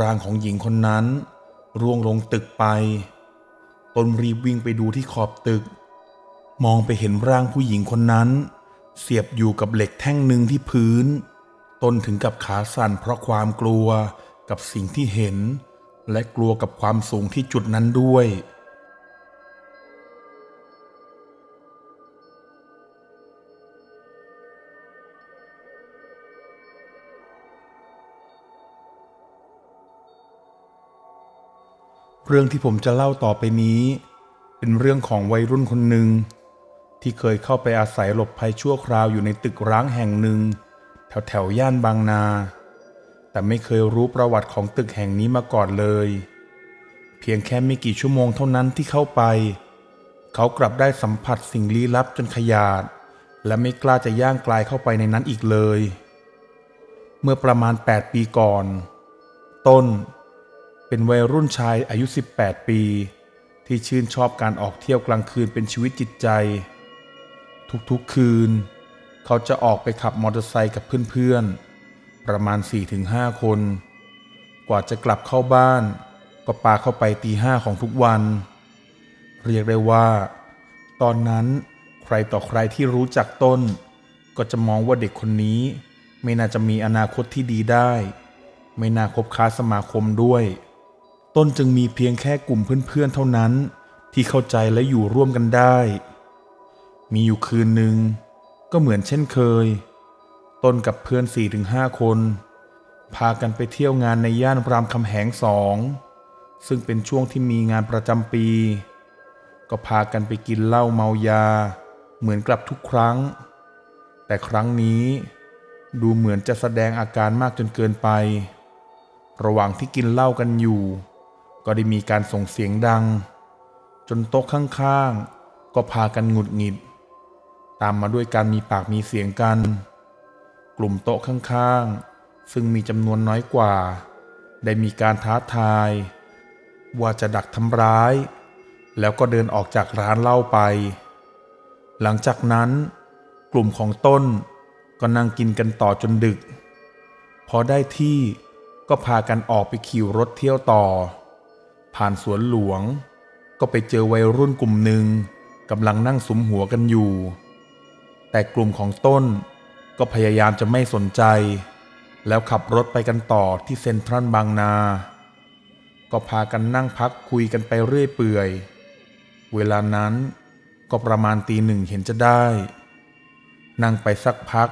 ร่างของหญิงคนนั้นร่วงลงตึกไป ตนรีบวิ่งไปดูที่ขอบตึก มองไปเห็นร่างผู้หญิงคนนั้น เสียบอยู่กับเหล็กแท่งหนึ่งที่พื้น ตนถึงกับขาสั่นเพราะความกลัวกับสิ่งที่เห็น และกลัวกับความสูงที่จุดนั้นด้วย เรื่องที่ผมจะเล่าต่อไปนี้ เป็นเรื่องของวัยรุ่นคนหนึ่งที่เคยเข้าไปอาศัยหลบภัยชั่วคราวอยู่ในตึกร้างแห่งหนึ่ง แถวแถวย่านบางนา แต่ไม่เคยรู้ประวัติของตึกแห่งนี้มาก่อนเลย เพียงแค่ไม่กี่ชั่วโมงเท่านั้นที่เข้าไป เขากลับได้สัมผัสสิ่งลี้ลับจนขยาด และไม่กล้าจะย่างกลายเข้าไปในนั้นอีกเลย เมื่อประมาณ 8 ปีก่อน ต้น เป็นวัยรุ่นชายอายุ 18 ปี ที่ชื่นชอบการออกเที่ยวกลางคืนเป็นชีวิตจิตใจ ทุกๆคืน เขาจะออกไปขับมอเตอร์ไซค์กับเพื่อนๆ ประมาณ 4-5 คน กว่าจะกลับเข้าบ้าน ก็ปาเข้าไปตีห้าของทุกวัน เรียกได้ว่า ตอนนั้นใครต่อใครที่รู้จักต้น ก็จะมองว่าเด็กคนนี้ ไม่น่าจะมีอนาคตที่ดีได้ ไม่น่าคบค้าสมาคมด้วย ต้นจึงมีเพียงแค่กลุ่มเพื่อนๆเท่านั้น ที่เข้าใจและอยู่ร่วมกันได้ มีอยู่คืนหนึ่งก็เหมือนเช่นเคย ต้นกับเพื่อน4-5ถึงหคน พากันไปเที่ยวงานในย่านรามคำแหงสองซึ่งเป็นช่วงที่มีงานประจำปี ก็พากันไปกินเหล้าเมายา เหมือนกลับทุกครั้ง แต่ครั้งนี้ดูเหมือนจะแสดงอาการมากจนเกินไป ระหว่างที่กินเหล้ากันอยู่ ก็ได้มีการส่งเสียงดัง จนโต๊ะข้างๆ ก็พากันหงุดหงิด ตามมาด้วยการมีปากมีเสียงกัน กลุ่มโต๊ะข้างๆ ซึ่งมีจำนวนน้อยกว่า ได้มีการท้าทาย ว่าจะดักทำร้าย แล้วก็เดินออกจากร้านเหล้าไป หลังจากนั้น กลุ่มของต้นก็นั่งกินกันต่อจนดึก พอได้ที่ก็พากันออกไปขี่รถเที่ยวต่อ ผ่านสวนหลวง ก็ไปเจอวัยรุ่นกลุ่มหนึ่งกำลังนั่งสุมหัวกันอยู่ แต่กลุ่มของต้นก็พยายามจะไม่สนใจ แล้วขับรถไปกันต่อที่เซ็นทรัลบางนา ก็พากันนั่งพักคุยกันไปเรื่อยเปื่อย เวลานั้นก็ประมาณตีหนึ่งเห็นจะได้ นั่งไปสักพัก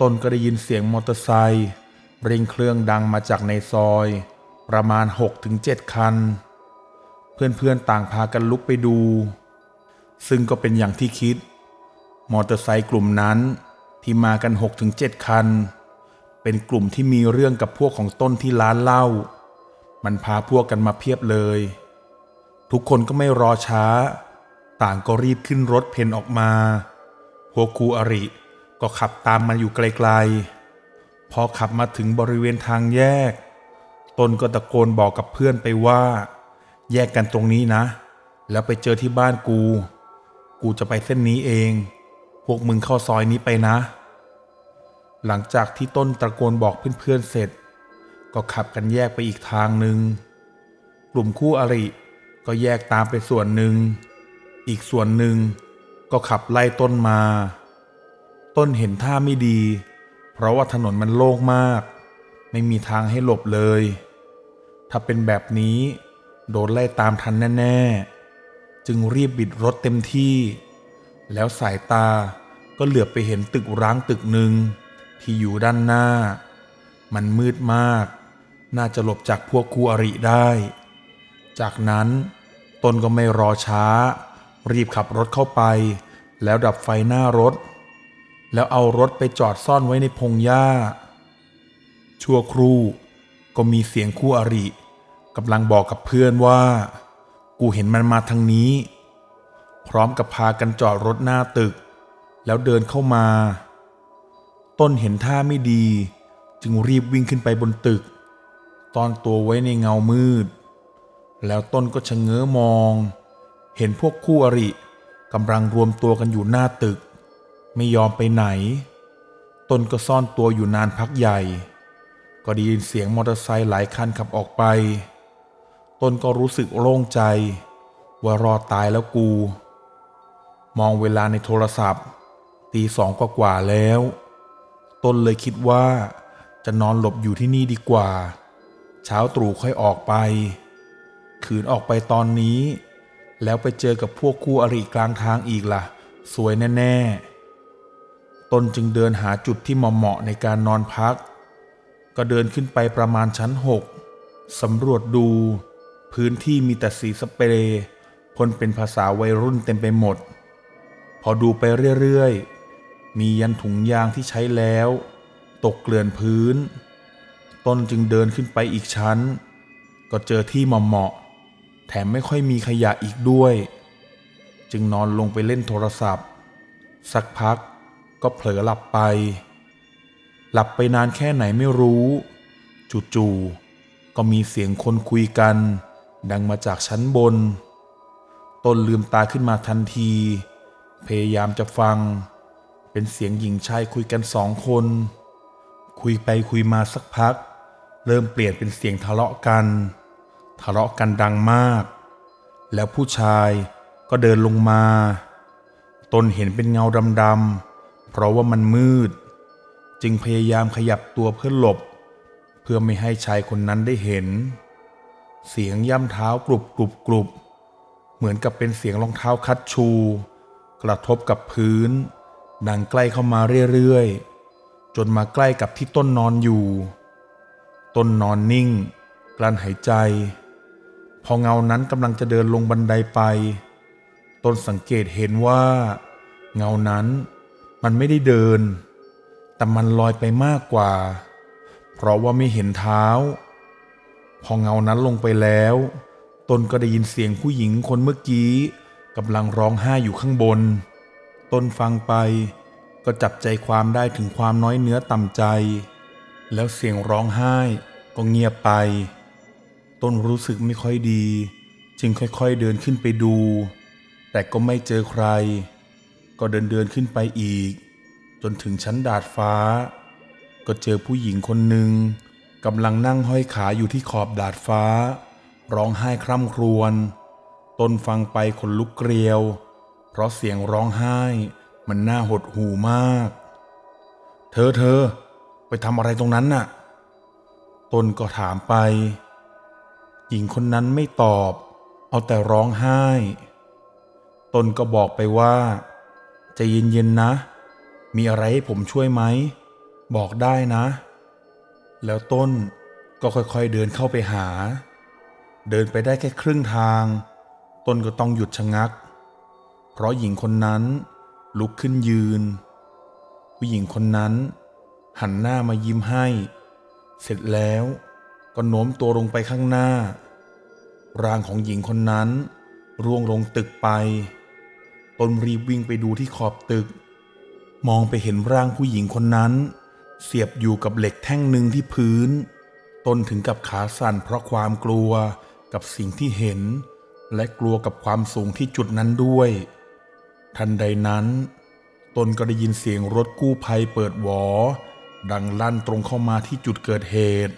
ต้นก็ได้ยินเสียงมอเตอร์ไซค์เร่งเครื่องดังมาจากในซอย ประมาณ 6-7 คัน เพื่อนๆต่างพากันลุกไปดู ซึ่งก็เป็นอย่างที่คิด มอเตอร์ไซค์กลุ่มนั้นที่มากัน 6-7 คัน เป็นกลุ่มที่มีเรื่องกับพวกของต้นที่ร้านเหล้ามันพาพวกกันมาเพียบเลย ทุกคนก็ไม่รอช้า ต่างก็รีบขึ้นรถเพนออกมาพวกคูอริก็ขับตามมาอยู่ไกลๆ พอขับมาถึงบริเวณทางแยก ตนก็ตะโกนบอกกับเพื่อนไปว่า แยกกันตรงนี้นะ แล้วไปเจอที่บ้านกู กูจะไปเส้นนี้เอง พวกมึงเข้าซอยนี้ไปนะ หลังจากที่ต้นตะโกนบอกเพื่อนๆเสร็จ ก็ขับกันแยกไปอีกทางหนึ่งกลุ่มคู่อริก็แยกตามไปส่วนหนึ่ง อีกส่วนหนึ่งก็ขับไล่ต้นมา ต้นเห็นท่าไม่ดี เพราะว่าถนนมันโล่งมาก ไม่มีทางให้หลบเลย ถ้าเป็นแบบนี้ โดนไล่ตามทันแน่ ๆ จึงรีบบิดรถเต็มที่ แล้วสายตาก็เหลือบไปเห็นตึกร้างตึกหนึ่งที่อยู่ด้านหน้า มันมืดมาก น่าจะหลบจากพวกคู่อริได้ จากนั้นตนก็ไม่รอช้า รีบขับรถเข้าไป แล้วดับไฟหน้ารถ แล้วเอารถไปจอดซ่อนไว้ในพงหญ้า ชั่วครู่ก็มีเสียงคู่อริ กำลังบอกกับเพื่อนว่า กูเห็นมันมาทางนี้ พร้อมกับพากันจอดรถหน้าตึก แล้วเดินเข้ามา ต้นเห็นท่าไม่ดี จึงรีบวิ่งขึ้นไปบนตึกตอนตัวไว้ในเงามืด แล้วต้นก็ชะเง้อมอง เห็นพวกคู่อริกำลังรวมตัวกันอยู่หน้าตึก ไม่ยอมไปไหน ต้นก็ซ่อนตัวอยู่นานพักใหญ่ ก็ได้ยินเสียงมอเตอร์ไซค์หลายคันขับออกไป ตนก็รู้สึกโล่งใจ ว่ารอดตายแล้วกู มองเวลาในโทรศัพท์ ตีสองกว่าแล้ว ตนเลยคิดว่า จะนอนหลบอยู่ที่นี่ดีกว่า เช้าตรู่ค่อยออกไป ขืนออกไปตอนนี้ แล้วไปเจอกับพวกคู่อริกลางทางอีกล่ะ สวยแน่ๆ ตนจึงเดินหาจุดที่เหมาะในการนอนพัก ก็เดินขึ้นไปประมาณชั้นหกสำรวจดู พื้นที่มีแต่สีสเปรย์พ่นเป็นภาษาวัยรุ่นเต็มไปหมด พอดูไปเรื่อยๆ มียันถุงยางที่ใช้แล้ว ตกเกลื่อนพื้น ต้นจึงเดินขึ้นไปอีกชั้น ก็เจอที่เหมาะๆแถมไม่ค่อยมีขยะอีกด้วย จึงนอนลงไปเล่นโทรศัพท์ สักพักก็เผลอหลับไป หลับไปนานแค่ไหนไม่รู้ จู่ๆก็มีเสียงคนคุยกัน ดังมาจากชั้นบน ตนลืมตาขึ้นมาทันที พยายามจะฟัง เป็นเสียงหญิงชายคุยกันสองคน คุยไปคุยมาสักพัก เริ่มเปลี่ยนเป็นเสียงทะเลาะกัน ทะเลาะกันดังมาก แล้วผู้ชายก็เดินลงมา ตนเห็นเป็นเงาดำๆ เพราะว่ามันมืด จึงพยายามขยับตัวเพื่อหลบ เพื่อไม่ให้ชายคนนั้นได้เห็น เสียงย่ำเท้ากรุบกรุบกรุบเหมือนกับเป็นเสียงรองเท้าคัดชู กระทบกับพื้น ดังใกล้เข้ามาเรื่อยๆ จนมาใกล้กับที่ต้นนอนอยู่ ต้นนอนนิ่ง กลั้นหายใจ พอเงานั้นกำลังจะเดินลงบันไดไป ต้นสังเกตเห็นว่า เงานั้นมันไม่ได้เดิน แต่มันลอยไปมากกว่า เพราะว่าไม่เห็นเท้า พอเงานั้นลงไปแล้ว ตนก็ได้ยินเสียงผู้หญิงคนเมื่อกี้กำลังร้องไห้อยู่ข้างบน ตนฟังไป ก็จับใจความได้ถึงความน้อยเนื้อต่ำใจ แล้วเสียงร้องไห้ก็เงียบไป ตนรู้สึกไม่ค่อยดี จึงค่อยๆเดินขึ้นไปดู แต่ก็ไม่เจอใคร ก็เดินเดินขึ้นไปอีก จนถึงชั้นดาดฟ้า ก็เจอผู้หญิงคนหนึ่ง กำลังนั่งห้อยขาอยู่ที่ขอบดาดฟ้า ร้องไห้คร่ำครวญตนฟังไปขนลุกเกลียว เพราะเสียงร้องไห้มันน่าหดหู่มาก เธอเธอ ไปทำอะไรตรงนั้นน่ะ ตนก็ถามไป หญิงคนนั้นไม่ตอบ เอาแต่ร้องไห้ ตนก็บอกไปว่าใจะเย็นๆนะ มีอะไรให้ผมช่วยไหม บอกได้นะ แล้วต้นก็ค่อยๆเดินเข้าไปหา เดินไปได้แค่ครึ่งทาง ต้นก็ต้องหยุดชะงัก เพราะหญิงคนนั้นลุกขึ้นยืน ผู้หญิงคนนั้น หันหน้ามายิ้มให้ เสร็จแล้วก็โน้มตัวลงไปข้างหน้า ร่างของหญิงคนนั้น ร่วงลงตึกไปตนรีบวิ่งไปดูที่ขอบตึก มองไปเห็นร่างผู้หญิงคนนั้น เสียบอยู่กับเหล็กแท่งหนึ่งที่พื้น ตนถึงกับขาสั่นเพราะความกลัวกับสิ่งที่เห็น และกลัวกับความสูงที่จุดนั้นด้วย ทันใดนั้น ตนก็ได้ยินเสียงรถกู้ภัยเปิดหวอ ดังลั่นตรงเข้ามาที่จุดเกิดเหตุ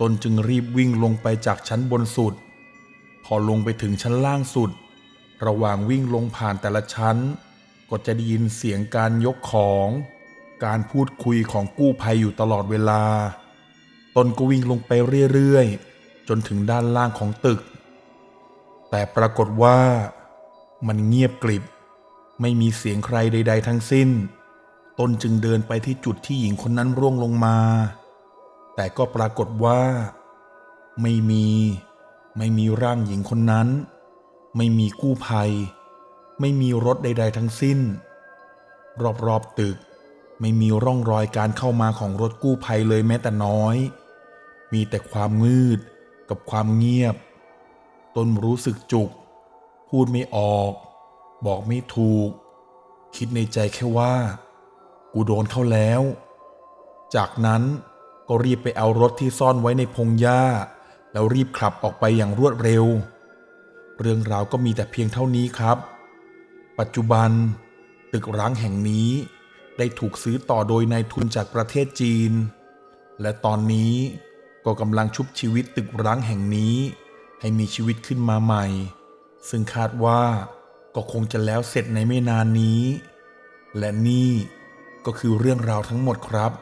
ตนจึงรีบวิ่งลงไปจากชั้นบนสุด พอลงไปถึงชั้นล่างสุด ระหว่างวิ่งลงผ่านแต่ละชั้น ก็จะได้ยินเสียงการยกของ การพูดคุยของกู้ภัยอยู่ตลอดเวลา ตนก็วิ่งลงไปเรื่อยๆ จนถึงด้านล่างของตึก แต่ปรากฏว่ามันเงียบกริบ ไม่มีเสียงใครใด ๆ ทั้งสิ้น ตนจึงเดินไปที่จุดที่หญิงคนนั้นร่วงลงมา แต่ก็ปรากฏว่า ไม่มี ไม่มีร่างหญิงคนนั้น ไม่มีกู้ภัย ไม่มีรถใด ๆ ทั้งสิ้น รอบ ๆ ตึก ไม่มีร่องรอยการเข้ามาของรถกู้ภัยเลยแม้แต่น้อย มีแต่ความมืดกับความเงียบตนรู้สึกจุก พูดไม่ออก บอกไม่ถูก คิดในใจแค่ว่า กูโดนเข้าแล้ว จากนั้นก็รีบไปเอารถที่ซ่อนไว้ในพงหญ้า แล้วรีบขับออกไปอย่างรวดเร็ว เรื่องราวก็มีแต่เพียงเท่านี้ครับ ปัจจุบัน ตึกร้างแห่งนี้ ได้ถูกซื้อต่อโดยนายทุนจากประเทศจีน และตอนนี้ก็กำลังชุบชีวิตตึกร้างแห่งนี้ ให้มีชีวิตขึ้นมาใหม่ ซึ่งคาดว่าก็คงจะแล้วเสร็จในไม่นานนี้ และนี่ก็คือเรื่องราวทั้งหมดครับ